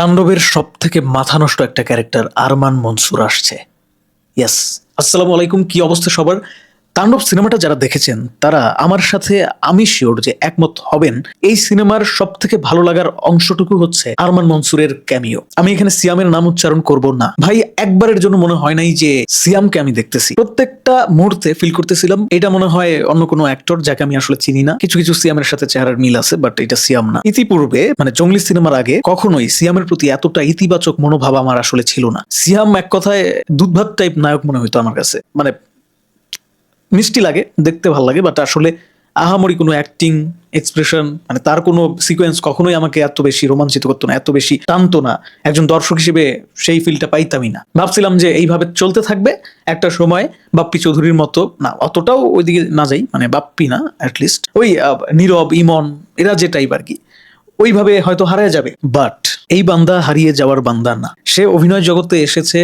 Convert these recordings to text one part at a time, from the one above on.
তাণ্ডবের সব থেকে মাথা নষ্ট একটা ক্যারেক্টার আরমান মনসুর আসছে। ইয়াস আসসালামু আলাইকুম, কি অবস্থা সবার? তাণ্ডব সিনেমাটা যারা দেখেছেন, তারা আমার সাথে আমি শিওর যে একমত হবেন। এই সিনেমার সব থেকে ভালো লাগার অংশটুকু হচ্ছে আরমান মনসুরের ক্যামিও আমি এখানে সিয়ামের নাম উচ্চারণ করব না। ভাই, একবারের জন্য মনে হয় নাই যে সিয়ামকে আমি দেখতেছি। প্রত্যেকটা মুহূর্তে ফিল করতেছিলাম, এটা মনে হয় অন্য কোনো অ্যাক্টর যাকে আমি আসলে চিনি না। কিছু কিছু সিয়ামের সাথে চেহারার মিল আছে বাট এটা সিয়াম না। ইতিপূর্বে মানে জঙ্গলি সিনেমার আগে, কখনোই সিয়ামের প্রতি এতটা ইতিবাচক মনোভাব আমার আসলে ছিল না। সিয়াম এক কথায় দুধভাত টাইপ নায়ক মনে হইতো আমার কাছে। মানে মিষ্টি লাগে, দেখতে ভালো লাগে বাট আসলে আহামরি কোনো অ্যাক্টিং এক্সপ্রেশন মানে তার কোনো সিকোয়েন্স কখনোই আমাকে এত বেশি রোমাঞ্চিত করতো না, এত বেশি টানতো না। একজন দর্শক হিসেবে সেই ফিলটা পাইতামই না। ভাবছিলাম যে এইভাবে চলতে থাকবে, একটা সময় বাপ্পি চৌধুরীর মতো, না, অতটাও ওইদিকে না যাই মানে বাপ্পি না অ্যাটলিস্ট ওই নীরব, ইমন, এরা যে টাইপ আর কি, ওইভাবে হয়তো হারিয়ে যাবে বাট এই বান্দা হারিয়ে যাওয়ার বান্দা না। সে অভিনয় জগতে এসেছে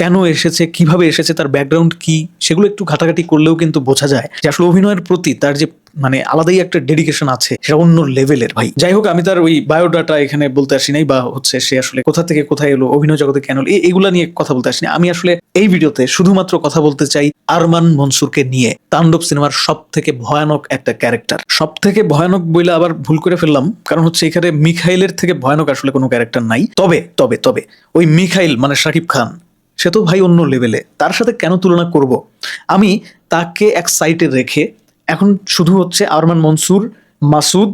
কেন এসেছে, কীভাবে এসেছে, তার ব্যাকগ্রাউন্ড কি, সেগুলো একটু ঘাটাঘাটি করলেও কিন্তু বোঝা যায় যে আসলে অভিনয়ের প্রতি তার যে মানে আলাদাই একটা ডেডিকেশন আছে, সেটা অন্য লেভেলের ভাই। যাই হোক, আমি তার ওই বায়োডাটা এখানে বলতে আসি নাই বা হচ্ছে সে আসলে কোথা থেকে কোথায় এলো, অভিনয় জগতে কেন এগুলা নিয়ে কথা বলতে আসিনি আমি আসলে এই ভিডিওতে শুধুমাত্র কথা বলতে চাই আরমান মনসুরকে নিয়ে, তাণ্ডব সিনেমার সব থেকে ভয়ানক একটা ক্যারেক্টার সব থেকে ভয়ানক বইলে আবার ভুল করে ফেললাম, কারণ হচ্ছে এখানে মিখাইলের থেকে ভয়ানক আসলে কোনো ক্যারেক্টার নাই। তবে তবে তবে, ওই মিখাইল মানে শাকিব খান সে তো ভাই অন্য লেভেলে তার সাথে কেন তুলনা করব? আমি তাকে এক সাইটে রেখে এখন শুধু হচ্ছে আরমান মনসুর, মাসুদ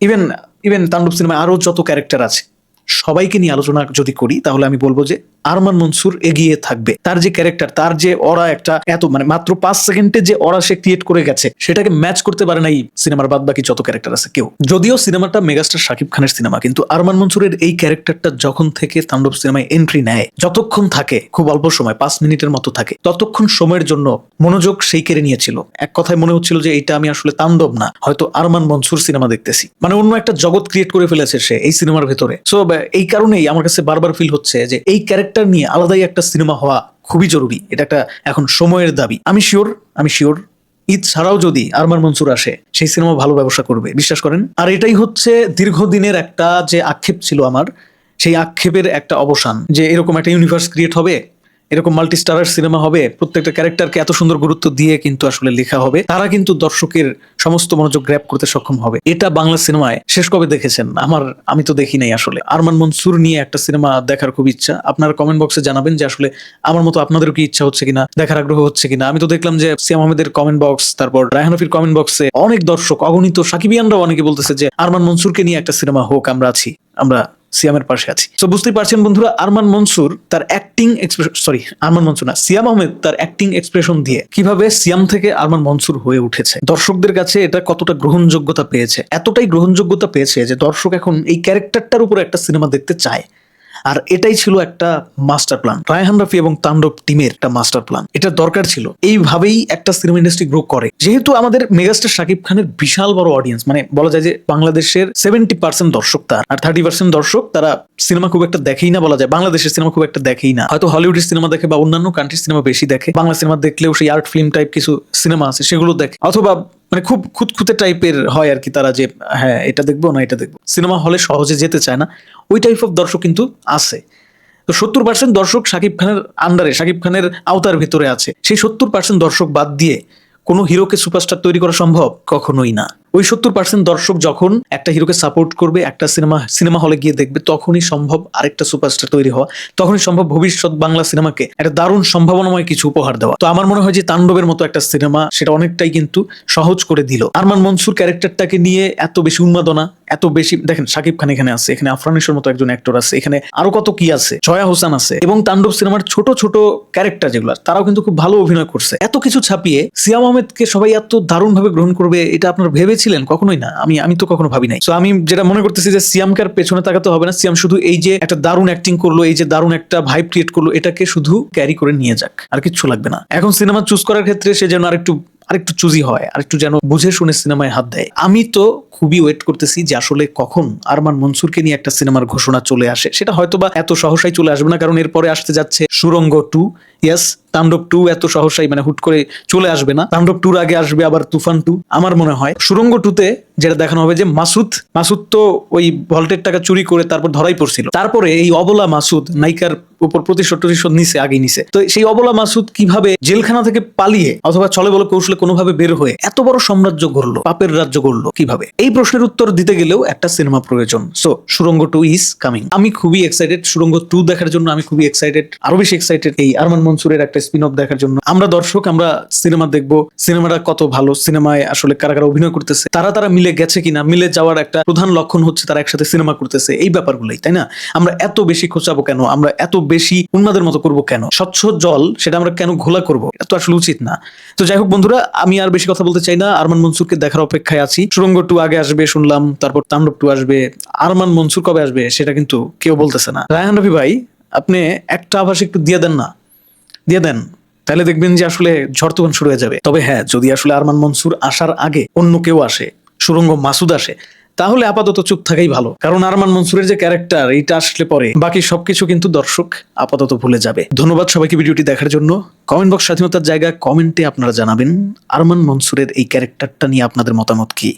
ইভেন ইভেন তাণ্ডব সিনেমায় আরও যত ক্যারেক্টার আছে, সবাইকে নিয়ে আলোচনা যদি করি, তাহলে আমি বলব যে আরমান মনসুর এগিয়ে থাকবে। তার যে ক্যারেক্টার, তার যে অরা একটা এত মানে মাত্র পাঁচ সেকেন্ডে যে অরা সে ক্রিয়েট করে গেছে, সেটাকে ম্যাচ করতে পারে না এই সিনেমার বাদ বাকি যত ক্যারেক্টার আছে কেউ। যদিও সিনেমাটা মেগাস্টার শাকিব খানের সিনেমা, কিন্তু আরমান মনসুরের এই ক্যারেক্টারটা যখন থেকে তাণ্ডব সিনেমায় এন্ট্রি নেয়, যতক্ষণ থাকে, খুব অল্প সময়, পাঁচ মিনিটের মতো থাকে, ততক্ষণ সময়ের জন্য মনোযোগ সেই কেড়ে নিয়েছিল। এক কথায় মনে হচ্ছিল যে এটা আমি আসলে তাণ্ডব না, হয়তো আরমান মনসুর সিনেমা দেখতেছি। মানে অন্য একটা জগৎ ক্রিয়েট করে ফেলেছে সে এই সিনেমার ভেতরে। সো এই কারণেই আমার কাছে বারবার ফিল হচ্ছে যে এই ক্যারেক্টার নিয়ে আলাদাই একটা সিনেমা হওয়া খুবই জরুরি। এটা একটা এখন সময়ের দাবি। আমি শিওর আমি শিওর, ঈদ ছাড়াও যদি আরমান মনসুর আসে, সেই সিনেমা ভালো ব্যবসা করবে। বিশ্বাস করেন? আর এটাই হচ্ছে দীর্ঘদিনের একটা যে আক্ষেপ ছিল আমার, সেই আক্ষেপের একটা অবসান যে এরকম একটা ইউনিভার্স ক্রিয়েট হবে এরকম মাল্টি স্টারার সিনেমা হবে, প্রত্যেকটা ক্যারেক্টারকে এত সুন্দর গুরুত্ব দিয়ে কিন্তু আসলে লেখা হবে, তারা কিন্তু দর্শকের সমস্ত মনোযোগ গ্র্যাপ করতে সক্ষম হবে। এটা বাংলা সিনেমায় শেষ কবে দেখেছেন? আমার, আমি তো দেখি নাই আসলে। আরমান মনসুর নিয়ে একটা সিনেমা দেখার খুব ইচ্ছা। আপনারা কমেন্ট বক্সে জানাবেন যে আসলে আমার মতো আপনাদেরও কি ইচ্ছা হচ্ছে কিনা, দেখার আগ্রহ হচ্ছে কিনা। আমি তো দেখলাম যে সিয়াম আহমেদের কমেন্ট বক্স তারপর রায়হানফির কমেন্ট বক্সে অনেক দর্শক, অগণিত সাকিবিয়ানরাও অনেকে বলতেছে যে আরমান মনসুরকে নিয়ে একটা সিনেমা হোক, আমরা আছি, আমরা সিয়ামের পাশে আছি। তো বুঝতেই পারছেন বন্ধুরা, আরমান মনসুর তার acting expression sorry Arman Mansur না, সিয়াম আহমেদ তার অ্যাক্টিং এক্সপ্রেশন দিয়ে কীভাবে সিয়াম থেকে আরমান মনসুর হয়ে উঠেছে। দর্শকদের কাছে এটা কতটা গ্রহণযোগ্যতা পেয়েছে? এতটাই গ্রহণযোগ্যতা পেয়েছে যে দর্শক এখন এই ক্যারেক্টারটার উপর একটা সিনেমা দেখতে চায়। আর এটাই ছিল একটা মাস্টার প্ল্যান রায়হান রাফি এবং তাণ্ডব টিমের একটা মাস্টার প্ল্যান এটা দরকার ছিল। এইভাবেই একটা সিনেমা ইন্ডাস্ট্রি গ্রো করে। যেহেতু আমাদের মেগাস্টার শাকিব খানের বিশাল বড় অডিয়েন্স মানে বলা যায় যে বাংলাদেশের সেভেন্টি পার্সেন্ট দর্শক তার, আর থার্টি পার্সেন্ট দর্শক তারা সিনেমা খুব একটা দেখেই না বলা যায়। বাংলাদেশের সিনেমা খুব একটা দেখেই না। হয়তো হলিউডের সিনেমা দেখে বা অন্যান্য কান্ট্রির সিনেমা বেশি দেখে। বাংলা সিনেমা দেখলেও সেই আর্ট ফিল্ম টাইপ কিছু সিনেমা আছে, সেগুলো দেখে। অথবা মানে খুব খুঁতখুঁতে টাইপের হয় আর কি তারা যে হ্যাঁ এটা দেখব না, এটা দেখব। সিনেমা হলে সহজে যেতে চায় না। ওই টাইপ অফ দর্শক কিন্তু আছে। তো সত্তর পার্সেন্ট দর্শক শাকিব খানের আন্ডারে শাকিব খানের আওতার ভিতরে আছে। সেই সত্তর পার্সেন্ট দর্শক বাদ দিয়ে কোনো হিরোকে সুপারস্টার তৈরি করা সম্ভব কখনোই না। ওই সত্তর পার্সেন্ট দর্শক যখন একটা হিরোকে সাপোর্ট করবে, একটা সিনেমা সিনেমা হলে গিয়ে দেখবে, তখনই সম্ভব আরেকটা সুপারস্টার তৈরি হওয়া, তখনই সম্ভব ভবিষ্যৎ বাংলা সিনেমাকে একটা দারুণ সম্ভাবনাময় কিছু উপহার দেওয়া। তো আমার মনে হয় যে তাণ্ডবের মতো একটা সিনেমা সেটা অনেকটাই কিন্তু সহজ করে দিল। আরমান মনসুর ক্যারেক্টারটাকে নিয়ে এত বেশি উন্মাদনা এত বেশি দেখেন সাকিব খান এখানে আছে, এখানে আফরানিসের মতো একজন অ্যাক্টর আছে, এখানে আরও কত কি আছে? জয়া হোসেন আছে এবং তাণ্ডব সিনেমার ছোট ছোট ক্যারেক্টার যেগুলো, তারাও কিন্তু খুব ভালো অভিনয় করছে। এত কিছু ছাপিয়ে সিয়াম আহমেদকে সবাই এত দারুণ ভাবে গ্রহণ করবে, এটা আপনার ভেবেছিলেন? কখনোই না। আমি আমি তো কখনো ভাবি নাই। তো আমি যেটা মনে করতেছি যে সিয়ামকে আর পেছনে তাকাতে হবে না। সিয়াম শুধু এই যে একটা দারুণ অ্যাক্টিং করল, এই যে দারুণ একটা ভাইব ক্রিয়েট করল, এটাকে শুধু ক্যারি করে নিয়ে যাক। আর কিচ্ছু লাগবে না। এখন সিনেমা চুজ করার ক্ষেত্রে সে যেন আরেকটু আরেকটু চুজি হয়, আরেকটু যেন বুঝে শুনে সিনেমায় হাত দেয়। আমি তো খুবই ওয়েট করতেছি যে আসলে কখন আরমান মনসুরকে নিয়ে একটা সিনেমার ঘোষণা চলে আসে। সেটা হয়তো বা এত সহসাই চলে আসবে না, কারণ এরপরে আসতে যাচ্ছে Surongo two yes Tandav two এত সহসাই মানে হুট করে চলে আসবে না। তাণ্ডব টুর আগে আসবে আবার তুফান টু আমার মনে হয়। সুরঙ্গ টুতে যেটা দেখানো হবে যে মাসুদ মাসুদ তো ওই ভল্টের টাকা চুরি করে তারপর ধরাই পড়ছিল। তারপরে এই অবলা মাসুদ, নায়িকার উপর প্রতিশোধ প্রতিশোধ নিছে আগে নিছে। তো সেই অবলা মাসুদ কীভাবে জেলখানা থেকে পালিয়ে অথবা চলে বলে কৌশলে কোনোভাবে বের হয়ে এত বড় সাম্রাজ্য গড়লো, পাপের রাজ্য গড়লো কীভাবে? এই প্রশ্নের উত্তর দিতে গেলেও একটা সিনেমা প্রয়োজন। So Surongo two is coming আমি খুবই এক্সাইটেড সুরঙ্গ টু দেখার জন্য আমি খুবই এক্সাইটেড আরও বেশি এক্সাইটেড এই আরমান মনসুরের একটা স্পিন অফ দেখার জন্য। আমরা দর্শক, আমরা সিনেমা দেখব, সিনেমাটা কত ভালো, সিনেমায় আসলে কারা কারা অভিনয় করতেছে, তারা তারা মিলে গেছে কিনা, মিলে যাওয়ার একটা প্রধান লক্ষণ হচ্ছে তারা একসাথে সিনেমা করতেছে, এই ব্যাপারগুলোই, তাই না? আমরা এত বেশি খোঁচাবো কেন? আমরা এত বেশি উন্মাদের মতো করব কেন? স্বচ্ছ জল, সেটা আমরা কেন ঘোলা করব? এত আসলে উচিত না। তো যাই হোক বন্ধুরা, আমি আর বেশি কথা বলতে চাই না। আরমান মনসুরকে দেখার অপেক্ষায় আছি। সুরঙ্গ টু আগে আসবে শুনলাম, তারপর তাণ্ডব টু আসবে। আরমান মনসুর কবে আসবে, সেটা কিন্তু কেউ বলতেছে না। রায়হান রফি ভাই, আপনি একটা আভাস একটু দিয়ে দেন না। দিয়ে দেন। তাহলে দেখবেন যে আসলে ঝড় তুফান শুরু হয়ে যাবে। তবে হ্যাঁ যদি আসলে আরমান মনসুর আসার আগে অন্য কেউ আসে, সুরঙ্গ মাসুদ আসে তাহলে আপাতত চুপ থাকাই ভালো। কারণ আরমান মনসুরের যে ক্যারেক্টার, এইটা আসলে পরে। বাকি সবকিছু কিন্তু দর্শক আপাতত ভুলে যাবে। ধন্যবাদ সবাইকে ভিডিওটি দেখার জন্য। কমেন্ট বক্স স্বাধীনতার জায়গা, কমেন্টে আপনারা জানাবেন আরমান মনসুরের এই ক্যারেক্টারটা নিয়ে আপনাদের মতামত কি?